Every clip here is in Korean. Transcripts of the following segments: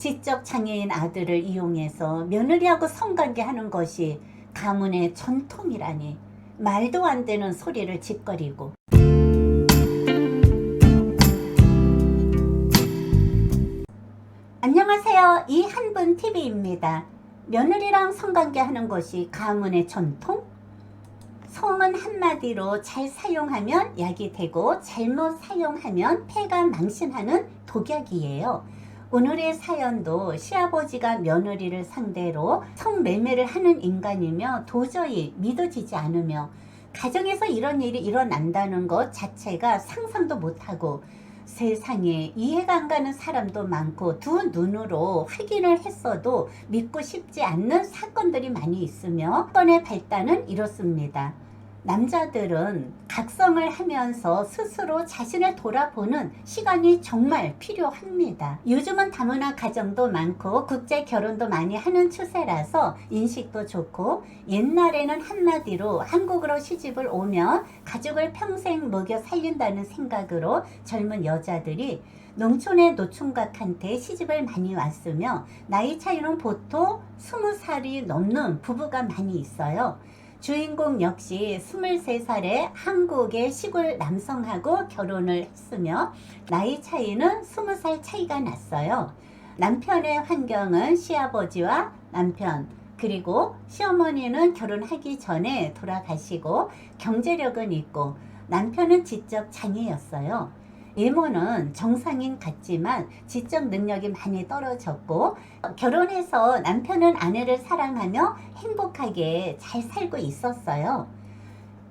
지적 장애인 아들을 이용해서 며느리하고 성관계하는 것이 가문의 전통이라니 말도 안 되는 소리를 짓거리고 안녕하세요. 이한분 TV입니다. 며느리랑 성관계하는 것이 가문의 전통? 성은 한마디로 잘 사용하면 약이 되고 잘못 사용하면 폐가 망신하는 독약이에요. 오늘의 사연도 시아버지가 며느리를 상대로 성매매를 하는 인간이며 도저히 믿어지지 않으며 가정에서 이런 일이 일어난다는 것 자체가 상상도 못하고 세상에 이해가 안 가는 사람도 많고 두 눈으로 확인을 했어도 믿고 싶지 않는 사건들이 많이 있으며 사건의 발단은 이렇습니다. 남자들은 각성을 하면서 스스로 자신을 돌아보는 시간이 정말 필요합니다. 요즘은 다문화 가정도 많고 국제 결혼도 많이 하는 추세라서 인식도 좋고 옛날에는 한마디로 한국으로 시집을 오면 가족을 평생 먹여 살린다는 생각으로 젊은 여자들이 농촌의 노총각한테 시집을 많이 왔으며 나이 차이는 보통 20살이 넘는 부부가 많이 있어요. 주인공 역시 23살의 한국의 시골 남성하고 결혼을 했으며 나이 차이는 20살 차이가 났어요. 남편의 환경은 시아버지와 남편 그리고 시어머니는 결혼하기 전에 돌아가시고 경제력은 있고 남편은 지적 장애였어요. 이모는 정상인 같지만 지적 능력이 많이 떨어졌고 결혼해서 남편은 아내를 사랑하며 행복하게 잘 살고 있었어요.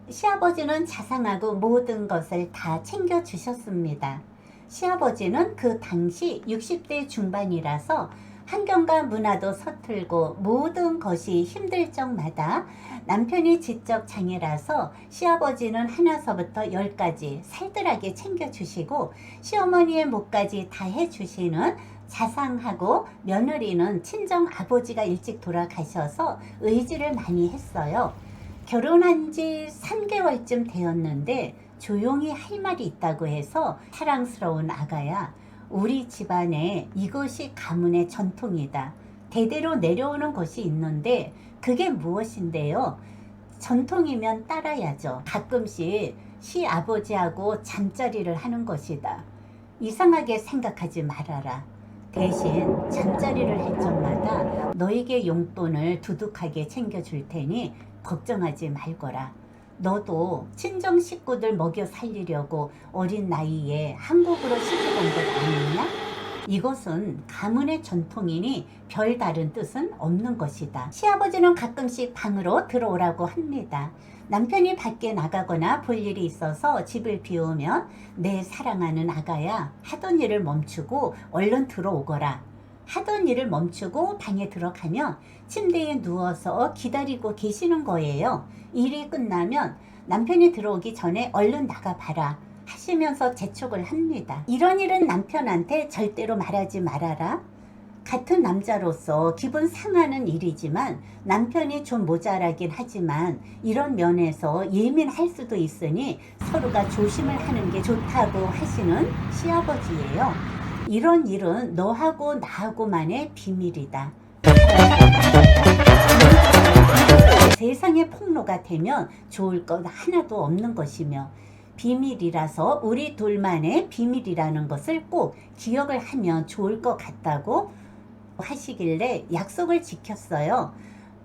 시아버지는 자상하고 모든 것을 다 챙겨주셨습니다. 시아버지는 그 당시 60대 중반이라서 환경과 문화도 서툴고 모든 것이 힘들 적마다 남편이 지적 장애라서 시아버지는 하나서부터 열까지 살뜰하게 챙겨주시고 시어머니의 몫까지 다 해주시는 자상하고 며느리는 친정 아버지가 일찍 돌아가셔서 의지를 많이 했어요. 결혼한 지 3개월쯤 되었는데 조용히 할 말이 있다고 해서 사랑스러운 아가야 우리 집안에 이것이 가문의 전통이다. 대대로 내려오는 것이 있는데 그게 무엇인데요? 전통이면 따라야죠. 가끔씩 시아버지하고 잠자리를 하는 것이다. 이상하게 생각하지 말아라. 대신 잠자리를 할 적마다 너에게 용돈을 두둑하게 챙겨줄 테니 걱정하지 말거라. 너도 친정 식구들 먹여 살리려고 어린 나이에 한국으로 시집 온것 아니냐? 이것은 가문의 전통이니 별다른 뜻은 없는 것이다. 시아버지는 가끔씩 방으로 들어오라고 합니다. 남편이 밖에 나가거나 볼 일이 있어서 집을 비우면 내 사랑하는 아가야 하던 일을 멈추고 얼른 들어오거라. 하던 일을 멈추고 방에 들어가면 침대에 누워서 기다리고 계시는 거예요. 일이 끝나면 남편이 들어오기 전에 얼른 나가봐라. 하시면서 재촉을 합니다. 이런 일은 남편한테 절대로 말하지 말아라. 같은 남자로서 기분 상하는 일이지만 남편이 좀 모자라긴 하지만 이런 면에서 예민할 수도 있으니 서로가 조심을 하는 게 좋다고 하시는 시아버지예요. 이런 일은 너하고 나하고만의 비밀이다. 세상의 폭로가 되면 좋을 것 하나도 없는 것이며 비밀이라서 우리 둘만의 비밀이라는 것을 꼭 기억을 하면 좋을 것 같다고 하시길래 약속을 지켰어요.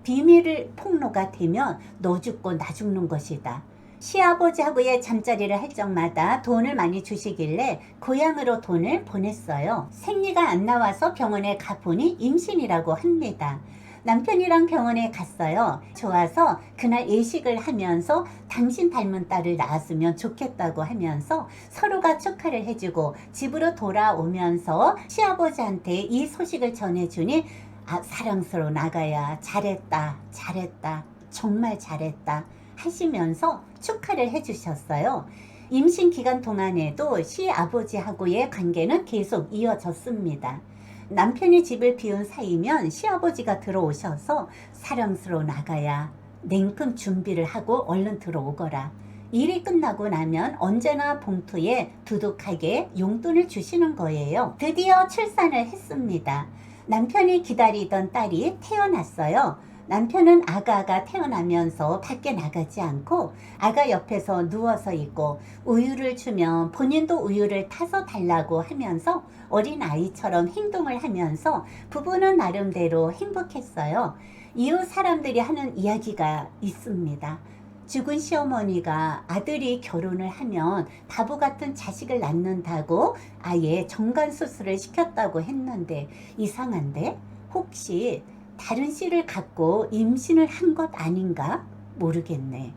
비밀을 폭로가 되면 너 죽고 나 죽는 것이다. 시아버지하고의 잠자리를 할 적마다 돈을 많이 주시길래 고향으로 돈을 보냈어요. 생리가 안 나와서 병원에 가보니 임신이라고 합니다. 남편이랑 병원에 갔어요. 좋아서 그날 예식을 하면서 당신 닮은 딸을 낳았으면 좋겠다고 하면서 서로가 축하를 해주고 집으로 돌아오면서 시아버지한테 이 소식을 전해주니 아, 사랑스러운 아가야 잘했다 잘했다 정말 잘했다 하시면서 축하를 해주셨어요. 임신 기간 동안에도 시아버지하고의 관계는 계속 이어졌습니다. 남편이 집을 비운 사이면 시아버지가 들어오셔서 사랑스러운 아가야 냉큼 준비를 하고 얼른 들어오거라. 일이 끝나고 나면 언제나 봉투에 두둑하게 용돈을 주시는 거예요. 드디어 출산을 했습니다. 남편이 기다리던 딸이 태어났어요. 남편은 아가가 태어나면서 밖에 나가지 않고 아가 옆에서 누워서 있고 우유를 주면 본인도 우유를 타서 달라고 하면서 어린 아이처럼 행동을 하면서 부부는 나름대로 행복했어요. 이웃 사람들이 하는 이야기가 있습니다. 죽은 시어머니가 아들이 결혼을 하면 바보 같은 자식을 낳는다고 아예 정관 수술을 시켰다고 했는데 이상한데 혹시 다른 씨를 갖고 임신을 한 것 아닌가 모르겠네.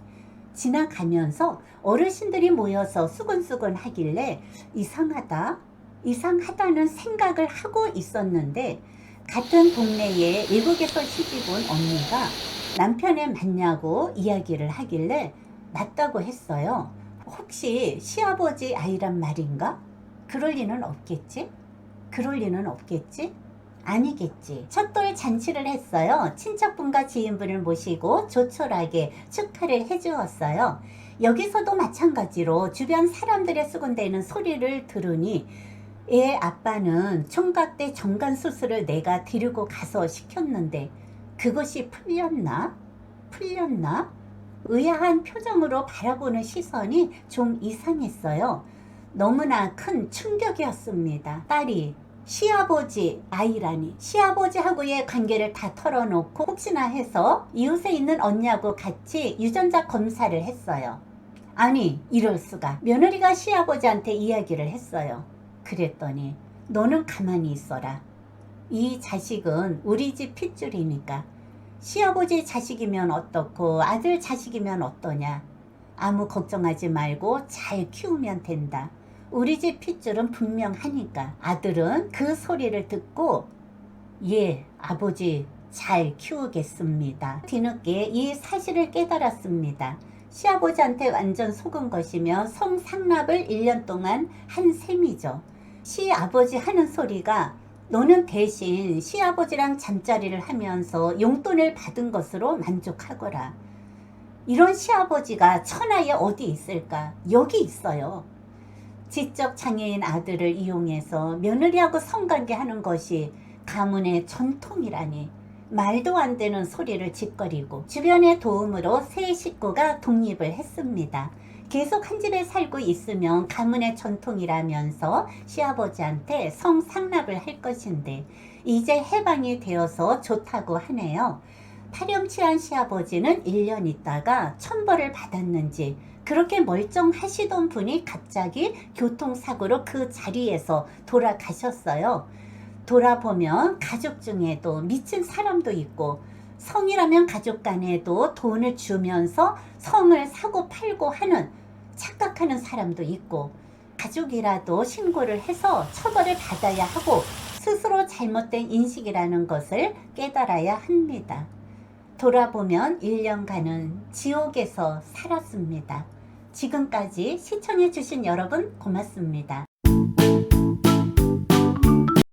지나가면서 어르신들이 모여서 수근수근 하길래 이상하다, 이상하다는 생각을 하고 있었는데 같은 동네에 외국에서 시집 온 언니가 남편에 맞냐고 이야기를 하길래 맞다고 했어요. 혹시 시아버지 아이란 말인가? 그럴 리는 없겠지? 그럴 리는 없겠지? 아니겠지. 첫돌 잔치를 했어요. 친척분과 지인분을 모시고 조촐하게 축하를 해주었어요. 여기서도 마찬가지로 주변 사람들의 수군대는 소리를 들으니 애 아빠는 총각 때 정관 수술을 내가 데리고 가서 시켰는데 그것이 풀렸나? 풀렸나? 의아한 표정으로 바라보는 시선이 좀 이상했어요. 너무나 큰 충격이었습니다. 딸이 시아버지 아이라니 시아버지하고의 관계를 다 털어놓고 혹시나 해서 이웃에 있는 언니하고 같이 유전자 검사를 했어요. 아니 이럴 수가 며느리가 시아버지한테 이야기를 했어요. 그랬더니 너는 가만히 있어라. 이 자식은 우리 집 핏줄이니까 시아버지 자식이면 어떻고 아들 자식이면 어떠냐. 아무 걱정하지 말고 잘 키우면 된다. 우리 집 핏줄은 분명하니까 아들은 그 소리를 듣고 예 아버지 잘 키우겠습니다. 뒤늦게 이 사실을 깨달았습니다. 시아버지한테 완전 속은 것이며 성상납을 1년 동안 한 셈이죠. 시아버지 하는 소리가 너는 대신 시아버지랑 잠자리를 하면서 용돈을 받은 것으로 만족하거라. 이런 시아버지가 천하에 어디 있을까? 여기 있어요. 지적 장애인 아들을 이용해서 며느리하고 성관계하는 것이 가문의 전통이라니 말도 안 되는 소리를 짓거리고 주변의 도움으로 세 식구가 독립을 했습니다. 계속 한 집에 살고 있으면 가문의 전통이라면서 시아버지한테 성상납을 할 것인데 이제 해방이 되어서 좋다고 하네요. 파렴치한 시아버지는 1년 있다가 천벌을 받았는지 그렇게 멀쩡하시던 분이 갑자기 교통사고로 그 자리에서 돌아가셨어요. 돌아보면 가족 중에도 미친 사람도 있고 성이라면 가족 간에도 돈을 주면서 성을 사고 팔고 하는 착각하는 사람도 있고 가족이라도 신고를 해서 처벌을 받아야 하고 스스로 잘못된 인식이라는 것을 깨달아야 합니다. 돌아보면 1년간은 지옥에서 살았습니다. 지금까지 시청해주신 여러분 고맙습니다.